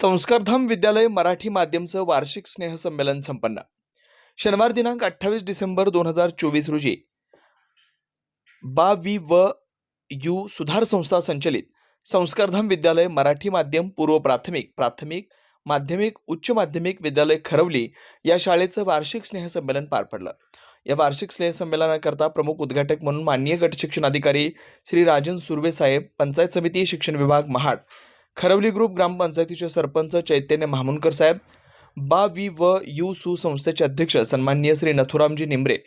संस्कारधाम विद्यालय मराठी माध्यमचं वार्षिक स्नेहसंमेलन संपन्न. शनिवार दिनांक अठ्ठावीस डिसेंबर दोन हजार चोवीस रोजी बा वी व यू सुधार संस्था संचलित संस्कारधाम विद्यालय मराठी माध्यम पूर्व प्राथमिक प्राथमिक माध्यमिक उच्च माध्यमिक विद्यालय खरवली या शाळेचं वार्षिक स्नेहसंमेलन पार पडलं. या वार्षिक स्नेहसंमेलनाकरता प्रमुख उद्घाटक म्हणून माननीय गट शिक्षण अधिकारी श्री राजन सुर्वे साहेब पंचायत समिती शिक्षण विभाग महाड खरवली ग्रुप ग्रामपंचायतीचे सरपंच चैतन्य महामुनकर साहेब बा वी व यू सु संस्थेचे अध्यक्ष सन्माननीय श्री नथुरामजी निंबरे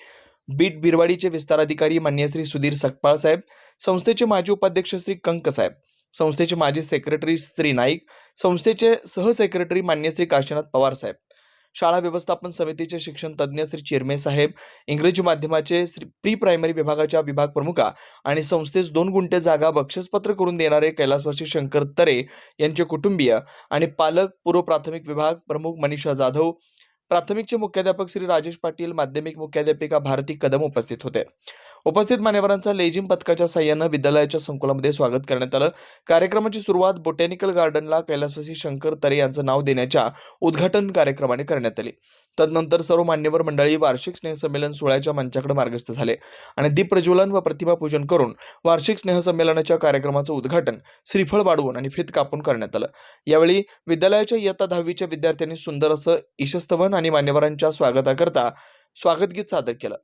बीट बिरवाडीचे विस्तार अधिकारी मान्य श्री सुधीर सकपाळ साहेब संस्थेचे माजी उपाध्यक्ष श्री कंक साहेब संस्थेचे माजी सेक्रेटरी श्री नाईक संस्थेचे सहसेक्रेटरी मान्य श्री काशीनाथ पवार साहेब. शाळा व्यवस्थापन समितीचे शिक्षण तज्ज्ञ श्री चिरमे साहेब इंग्रजी माध्यमाचे श्री प्री प्रायमरी विभागाच्या विभाग प्रमुखा आणि संस्थेस दोन गुंठे जागा बक्षीसपत्र करून देणारे कैलासवासी शंकर तरे यांचे कुटुंबीय आणि पालक पूर्व प्राथमिक विभाग प्रमुख मनीषा जाधव प्राथमिकचे मुख्याध्यापक श्री राजेश पाटील माध्यमिक मुख्याध्यापिका भारती कदम उपस्थित होते. उपस्थित मान्यवरांचा लेझिम पथकाच्या साह्यानं विद्यालयाच्या संकुलामध्ये स्वागत करण्यात आलं. कार्यक्रमाची सुरुवात बोटॅनिकल गार्डनला कैलासवासी शंकर तरे यांचं नाव देण्याच्या उद्घाटन कार्यक्रमाने करण्यात आली. तदनंतर सर्व मान्यवर मंडळी वार्षिक स्नेहसंमेलन सोहळ्याच्या मंचाकडे मार्गस्थ झाले आणि दीप प्रज्वलन व प्रतिमा पूजन करून वार्षिक स्नेहसंमेलनाच्या कार्यक्रमाचं उद्घाटन श्रीफळ वाढवून आणि फित कापून करण्यात आलं. यावेळी विद्यालयाच्या इयत्ता दहावीच्या विद्यार्थ्यांनी सुंदर असं ईशस्तवन आणि मान्यवरांच्या स्वागताकरता स्वागतगीत सादर केलं.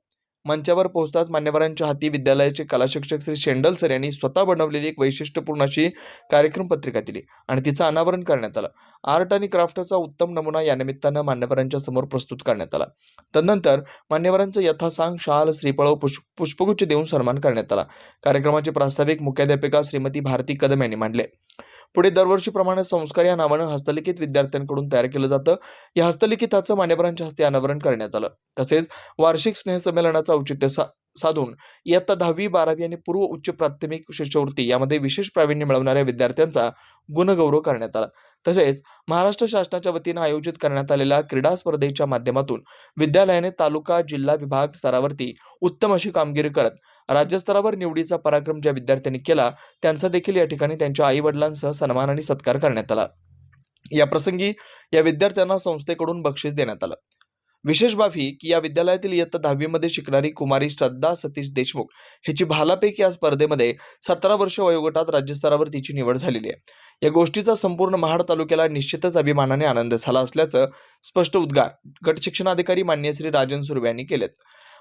मंचावर पोहोचताच मान्यवरांच्या हाती विद्यालयाचे कला शिक्षक श्री शेंडल सर यांनी स्वतः बनवलेली एक वैशिष्ट्यपूर्ण अशी कार्यक्रम पत्रिका दिली आणि तिचं अनावरण करण्यात आलं. आर्ट आणि क्राफ्टचा उत्तम नमुना या निमित्तानं मान्यवरांच्या समोर प्रस्तुत करण्यात आला. तदनंतर मान्यवरांचं यथासांग शाल श्रीफळ व पुष्प पुष्पगुच्छ देऊन सन्मान करण्यात आला. कार्यक्रमाचे प्रास्ताविक मुख्याध्यापिका श्रीमती भारती कदम यांनी मांडले. पुढे दरवर्षीप्रमाणे संस्कार या नावानं हस्तलिखित विद्यार्थ्यांकडून तयार केलं जातं. या हस्तलिखिताचं मान्यवरांच्या हस्ते अनावरण करण्यात आलं. तसेच वार्षिक स्नेहसंमेलनाचं औचित्य सा साधून इयत्ता दहावी बारावी आणि पूर्व उच्च प्राथमिक शिष्यवृत्ती यामध्ये विशेष प्रावीण्य मिळवणाऱ्या विद्यार्थ्यांचा गुणगौरव करण्यात आला. तसेच महाराष्ट्र शासनाच्या वतीनं आयोजित करण्यात आलेल्या क्रीडा स्पर्धेच्या माध्यमातून विद्यालयाने तालुका जिल्हा विभाग स्तरावरती उत्तम अशी कामगिरी करत राज्यस्तरावर निवडीचा पराक्रम ज्या विद्यार्थ्यांनी केला त्यांचा देखील या ठिकाणी त्यांच्या आई वडिलांसह सन्मान आणि सत्कार करण्यात आला. या प्रसंगी या विद्यार्थ्यांना संस्थेकडून बक्षीस देण्यात आलं. विशेष बाब ही की या विद्यालयातील इयत्ता दहावीमध्ये शिकणारी कुमारी श्रद्धा सतीश देशमुख हिची भालापैकी या स्पर्धेमध्ये सतरा वर्ष वयोगटात राज्यस्तरावर तिची निवड झालेली आहे. या गोष्टीचा संपूर्ण महाड तालुक्याला निश्चितच अभिमानाने आनंद झाला असल्याचं स्पष्ट उद्गार गट शिक्षणाधिकारी मान्य श्री राजन सुर्वे यांनी केलेत.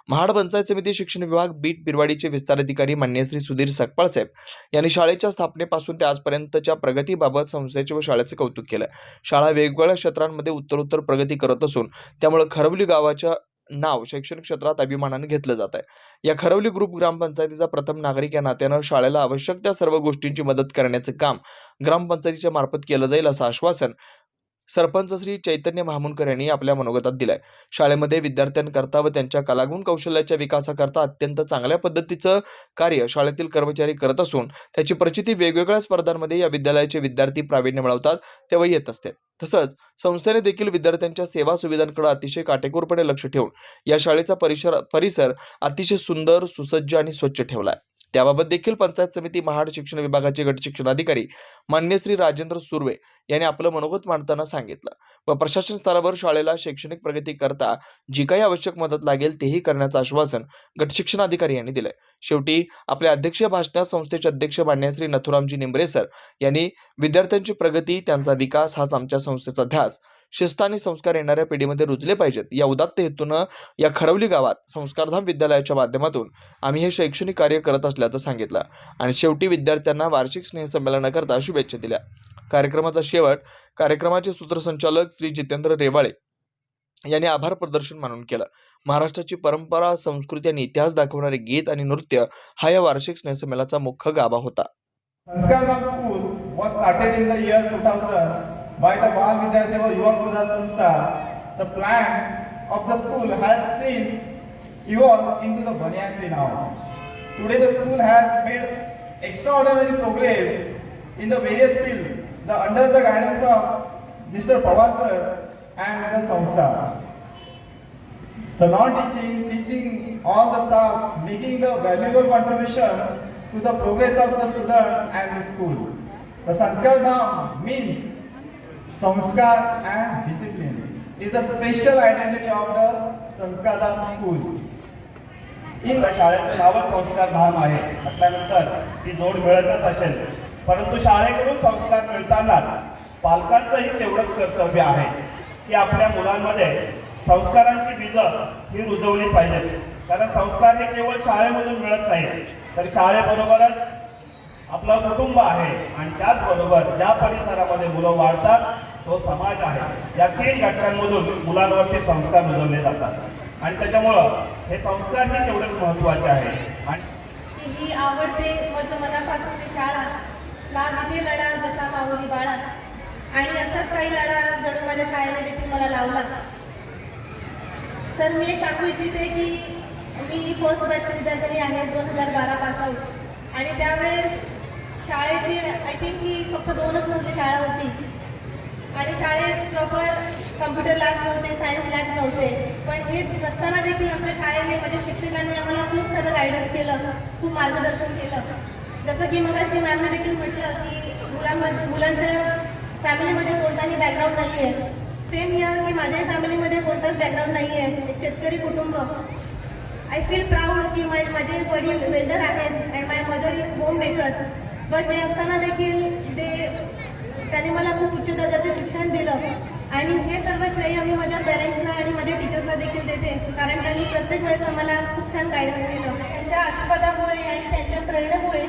महाड पंचायत समिती शिक्षण विभाग बीट बिरवाडीचे विस्तार अधिकारी मान्य श्री सुधीर सकपाळसाहेब यांनी शाळेच्या स्थापनेपासून ते आजपर्यंतच्या प्रगतीबाबत संस्थेचे व शाळेचे कौतुक केलं. शाळा वेगवेगळ्या क्षेत्रांमध्ये उत्तरोत्तर प्रगती करत असून त्यामुळे खरवली गावाच्या नाव शैक्षणिक क्षेत्रात अभिमानाने घेतलं जात आहे. या खरवली ग्रुप ग्रामपंचायतीचा प्रथम नागरिक या नात्यानं शाळेला आवश्यक त्या सर्व गोष्टींची मदत करण्याचं काम ग्रामपंचायतीच्या मार्फत केलं जाईल असं आश्वासन सरपंच श्री चैतन्य महामुनकर यांनी आपल्या मनोगतात दिलाय. शाळेमध्ये विद्यार्थ्यांकरता व त्यांच्या कलागुण कौशल्याच्या विकासाकरता अत्यंत चांगल्या पद्धतीचं कार्य शाळेतील कर्मचारी करत असून त्याची प्रचिती वेगवेगळ्या स्पर्धांमध्ये या विद्यालयाचे विद्यार्थी प्रावीण्य मिळवतात तेव्हा येत असते. तसंच संस्थेने देखील विद्यार्थ्यांच्या सेवा सुविधांकडे अतिशय काटेकोरपणे लक्ष ठेवून या शाळेचा परिसर परिसर अतिशय सुंदर सुसज्ज आणि स्वच्छ ठेवला आहे त्याबाबत देखील पंचायत समिती महाड शिक्षण विभागाचे गट शिक्षणाधिकारी मान्य श्री राजेंद्र सुर्वे यांनी आपलं मनोगत मांडताना सांगितलं. व प्रशासन स्तरावर शाळेला शैक्षणिक प्रगती करता जी काही आवश्यक मदत लागेल तेही करण्याचं आश्वासन गट शिक्षणाधिकारी यांनी दिलंय. शेवटी आपल्या अध्यक्षीय भाषणात संस्थेचे अध्यक्ष मान्य श्री नथुरामजी निंबरेसर यांनी विद्यार्थ्यांची प्रगती त्यांचा विकास हाच आमच्या संस्थेचा ध्यास. शिस्त आणि संस्कार येणाऱ्या पिढीमध्ये रुजले पाहिजेत. या उदात्त हेतूनं या खरवली गावात संस्कारधाम विद्यालयाच्या माध्यमातून आम्ही हे शैक्षणिक कार्य करत असल्याचं सांगितलं आणि शेवटी विद्यार्थ्यांना वार्षिक स्नेहसंमेलनाकरता शुभेच्छा दिल्या. कार्यक्रमाचा शेवट कार्यक्रमाचे सूत्रसंचालक श्री जितेंद्र रेवाळे यांनी आभार प्रदर्शन मानून केलं. महाराष्ट्राची परंपरा संस्कृती आणि इतिहास दाखवणारे गीत आणि नृत्य हा या वार्षिक स्नेहसंमेलनाचा मुख्य गाभा होता. Sanskaram School was started in the year 2000 by the Bal Vidyarthi Yuva Sudha Sanstha. The plan of the school has since evolved into the Banyan Tree now. Today the school has made extraordinary progress in the various fields the, under the guidance of Mr. Pawar sir and the Sanstha. The non-teaching, teaching all the staff, making the valuable contribution to the progress of the student and the school. The Sanskar Dham means Sanskar and discipline is the special identity of the Sanskardham school in शाळेचं नावच संस्कार धाम आहे. म्हटल्यानंतर ती जोड मिळतच असेल. परंतु शाळेकडून संस्कार मिळताना पालकांचंही तेवढंच कर्तव्य आहे की आपल्या मुलांमध्ये संस्कारांची बीजं ही रुजवली पाहिजेत. कारण संस्कार हे केवळ शाळेमधून मिळत नाही तर शाळेबरोबरच आपलं कुटुंब आहे. आणि त्याचबरोबर ज्या परिसरामध्ये मुलं वाढतात तो समाज आहे. या तीन घटकांमधून मुलांवरती संस्कार रुजवले जातात. आणि त्याच्यामुळं हे संस्कार हे तेवढेच महत्त्वाचे आहे आणि ही आवडते माझं मनापासून शाळा लाभ लढा जसा माऊली बाळा. आणि असाच काही लढा जणू माझ्या शाळेने देखील मला लावला. तर मी एक सांगू इच्छिते की मी फर्स्ट बॅच विद्यार्थी आहे दोन हजार बारा पासआउट आणि त्यावेळेस शाळेची आय थिंक ही फक्त दोनच म्हणजे शाळा होती आणि शाळेत प्रॉपर कम्प्युटर लॅब नव्हते सायन्स लॅब नव्हते. पण हे नसताना देखील आमच्या शाळेने म्हणजे शिक्षकांनी आम्हाला खूप सारं गायडन्स केलं खूप मार्गदर्शन केलं. जसं की मगाशी मॅमने देखील म्हटलं की मुलांमध्ये मुलांच्या फॅमिलीमध्ये कोणताही बॅकग्राऊंड नाही आहे सेम इयर की माझ्या फॅमिलीमध्ये कोणताच बॅकग्राऊंड नाही आहे शेतकरी कुटुंब. आय फील प्राऊड की माय माझे वडील वेल्डर आहेत and my mother is home maker but हे असताना देखील ते त्यांनी मला खूप उच्च दर्जाचं शिक्षण दिलं. आणि हे सर्व श्रेय मी माझ्या पेरेंट्सना आणि माझ्या टीचर्सना देखील देते. कारण त्यांनी प्रत्येक वेळेस आम्हाला खूप छान गायडन्स दिलं. त्यांच्या आशीर्वादामुळे आणि त्यांच्या प्रेरणेमुळे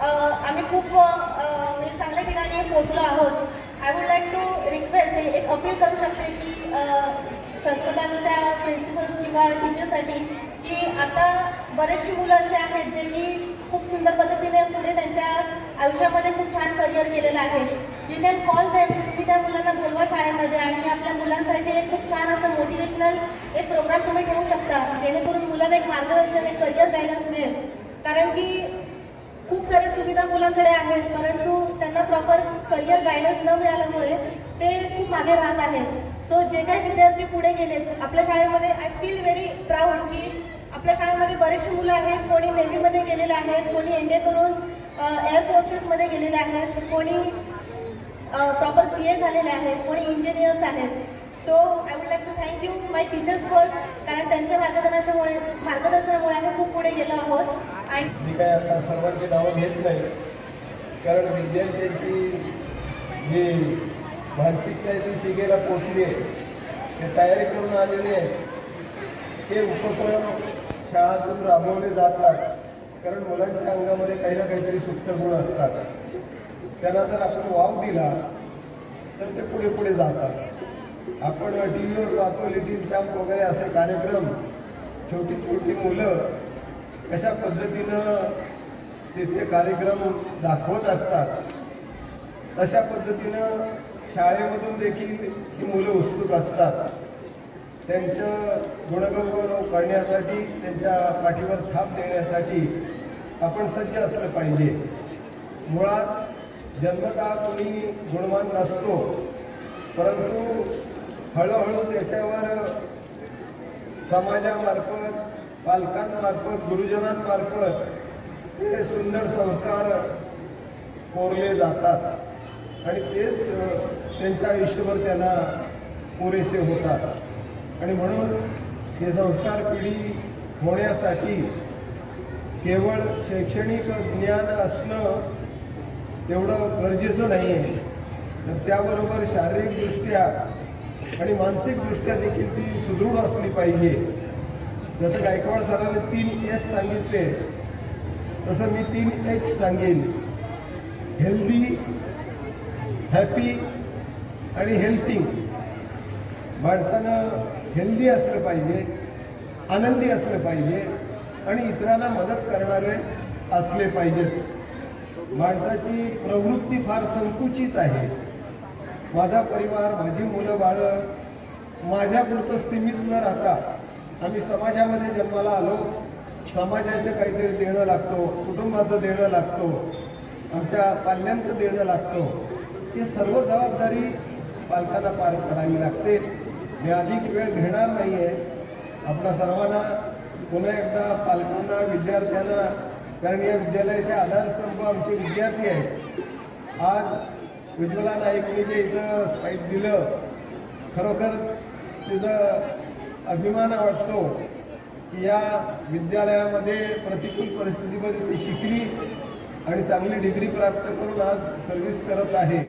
आम्ही खूप म्हणजे चांगल्या ठिकाणी पोहोचलो आहोत. I would like to request एक अपील करू शकते की संस्कृतांच्या प्रिन्सिपल किंवा टीचरसाठी की आता बरेचशी मुलं असे आहेत ज्यांनी खूप सुंदर पद्धतीने पुढे त्यांच्या आयुष्यामध्ये खूप छान करिअर केलेलं आहे. यू कॅन कॉल देम तुम्ही त्या मुलांना बोलवा शाळेमध्ये आणि आपल्या मुलांसाठी एक खूप छान असं मोटिवेशनल एक प्रोग्राम तुम्ही ठेवू शकता. जेणेकरून मुलांना एक मार्गदर्शन एक करिअर गायडन्स मिळेल. कारण की खूप साऱ्या सुविधा मुलांकडे आहेत परंतु त्यांना प्रॉपर करिअर गायडन्स न मिळाल्यामुळे ते खूप मागे राहत आहेत. सो जे काही विद्यार्थी पुढे गेलेत आपल्या शाळेमध्ये आय फील व्हेरी प्राऊड की आपल्या शाळेमध्ये बरेचशी मुलं आहेत. कोणी नेव्हीमध्ये गेलेले आहेत कोणी एन डी करून एअर फोर्सेसमध्ये गेलेले आहेत कोणी प्रॉपर सी ए झालेले आहेत कोणी इंजिनियर्स आहेत. So I would like to thank you my teachers first कारण त्यांच्या मार्गदर्शनामुळे मार्गदर्शनामुळे आम्ही खूप पुढे गेलो आहोत. आणि मी काय आता सर्वांची नावं घेत नाही कारण विद्यार्थ्यांची जी मानसिकता आहे ती शिकेला पोचली आहे. ते तयारी करून आलेले आहेत. ते उपक्रम शाळातून राबवले जातात कारण मुलांच्या अंगामध्ये काही ना काहीतरी सुप्त गुण असतात. त्यांना जर आपण वाव दिला तर ते पुढे पुढे जातात. आपण टी व्हीवर पाहतो लिटिल चॅम्प वगैरे असे कार्यक्रम छोटी छोटी मुलं कशा पद्धतीनं तिथे कार्यक्रम दाखवत असतात तशा पद्धतीनं शाळेमधून देखील ही मुलं उत्सुक असतात. त्यांचं गुणगौरव करण्यासाठी त्यांच्या पाठीवर थाप देण्यासाठी आपण सज्ज असलं पाहिजे. मुळात जन्मतः कोणी गुणवान नसतो परंतु हळूहळू त्याच्यावर समाजामार्फत पालकांमार्फत गुरुजनांमार्फत हे सुंदर संस्कार कोरले जातात. आणि तेच त्यांच्या आयुष्यभर त्यांना पुरेसे होतात. आणि म्हणून हे संस्कार पिढी होण्यासाठी केवळ शैक्षणिक ज्ञान असणं तेवढं गरजेचं नाही आहे तर त्याबरोबर शारीरिकदृष्ट्या आणि मानसिकदृष्ट्या देखील ती सुदृढ असली पाहिजे. जसं गायकवाड सरांनी तीन एस सांगितले तसं मी तीन एच सांगेन. हेल्दी हॅपी आणि हेल्थिंग माणसानं हेल्दी असलं पाहिजे आनंदी असलं पाहिजे आणि इतरांना मदत करणारे असले पाहिजेत. माणसाची प्रवृत्ती फार संकुचित आहे. माझा परिवार माझी मुलं बाळं माझ्यापुरतं सीमित न राहता आम्ही समाजामध्ये जन्माला आलो. समाजाचं काहीतरी देणं लागतो कुटुंबाचं देणं लागतो आमच्या पाल्यांचं देणं लागतो. ही सर्व जबाबदारी पालकांना पार पाडावी लागते. मी अधिक वेळ घेणार नाही आहे आपल्या सर्वांना पुन्हा एकदा पालकांना विद्यार्थ्यांना कारण या विद्यालयाचे आधारस्तंभ आमचे विद्यार्थी आहेत. आज उज्ज्वला नाईकने जे इथं स्पाईक दिलं खरोखर तिचा अभिमान वाटतो की या विद्यालयामध्ये प्रतिकूल परिस्थितीमध्ये ती शिकली आणि चांगली डिग्री प्राप्त करून आज सर्व्हिस करत आहे.